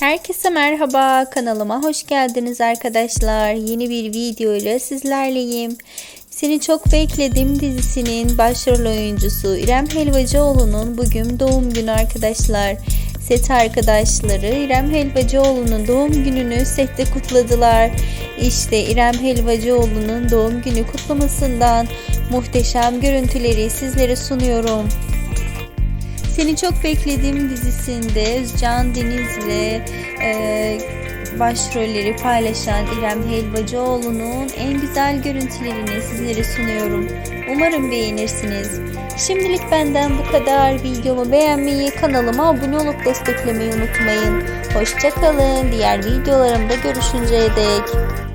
Herkese merhaba kanalıma hoş geldiniz arkadaşlar. Yeni bir video ile sizlerleyim. Seni Çok Bekledim dizisinin başrol oyuncusu İrem Helvacıoğlu'nun bugün doğum günü arkadaşlar. Set arkadaşları İrem Helvacıoğlu'nun doğum gününü sette kutladılar. İşte İrem Helvacıoğlu'nun doğum günü kutlamasından muhteşem görüntüleri sizlere sunuyorum. Seni çok beklediğim dizisinde Özcan Deniz'le e, başrolleri paylaşan İrem Helvacıoğlu'nun en güzel görüntülerini sizlere sunuyorum. Umarım beğenirsiniz. Şimdilik benden bu kadar. Videomu beğenmeyi, kanalıma abone olup desteklemeyi unutmayın. Hoşçakalın. Diğer videolarımda görüşünceye dek.